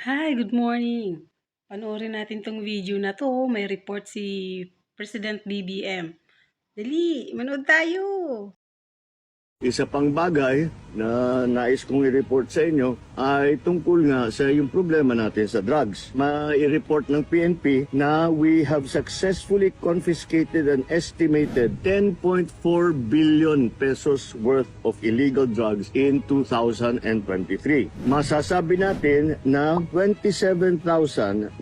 Hi, good morning. Panoorin natin tong video na to. May report si President BBM. Dali, manood tayo. Isa pang bagay na nais kong i-report sa inyo ay tungkol nga sa yung problema natin sa drugs. Ma-report ng PNP na we have successfully confiscated an estimated 10.4 billion pesos worth of illegal drugs in 2023. Masasabi natin na 27,968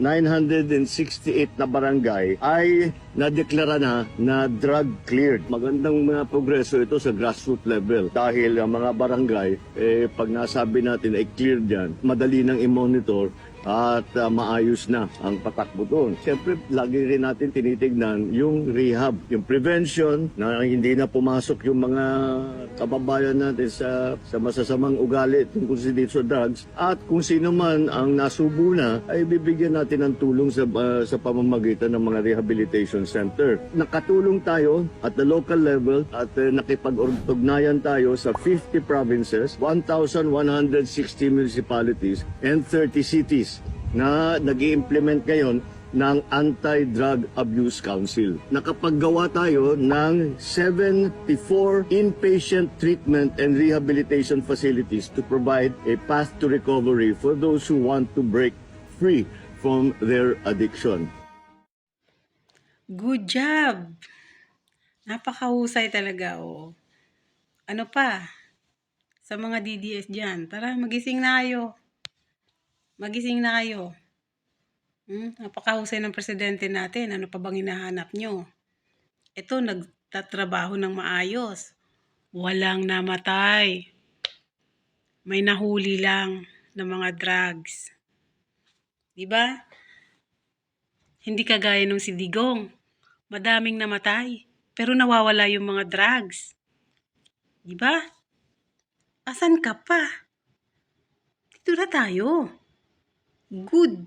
na barangay ay nadeklara na na drug cleared. Magandang mga progreso ito sa grassroots level dahil ang mga barangay, eh, pag nasabi natin ay cleared yan, madali nang i-monitor at ah, maayos na ang patakbo doon. Siyempre, lagi rin natin tinitignan yung rehab, yung prevention na hindi na pumasok yung mga kababayan natin sa, sa masasamang ugali tungkol sa dito drugs at kung sino man ang nasubo na ay bibigyan natin ng tulong sa, ah, sa pamamagitan ng mga rehabilitation center. Nakatulong tayo at the local level at uh, nakipag-ugnayan tayo sa 50 provinces, 1,160 municipalities and 30 cities na nag implement ngayon ng Anti-Drug Abuse Council. Nakapaggawa tayo ng 74 inpatient treatment and rehabilitation facilities to provide a path to recovery for those who want to break free from their addiction. Good job. Napakahusay talaga, oh. Ano pa? Sa mga DDS dyan, tara, magising na kayo. Magising na kayo. Hmm? Napakahusay ng presidente natin. Ano pa bang hinahanap nyo? Ito, nagtatrabaho ng maayos. Walang namatay. May nahuli lang ng mga drugs. Di ba? Hindi kagaya nung si Digong. Madaming namatay. Pero nawawala yung mga drugs. Di ba? Asan ka pa? Dito na tayo. Good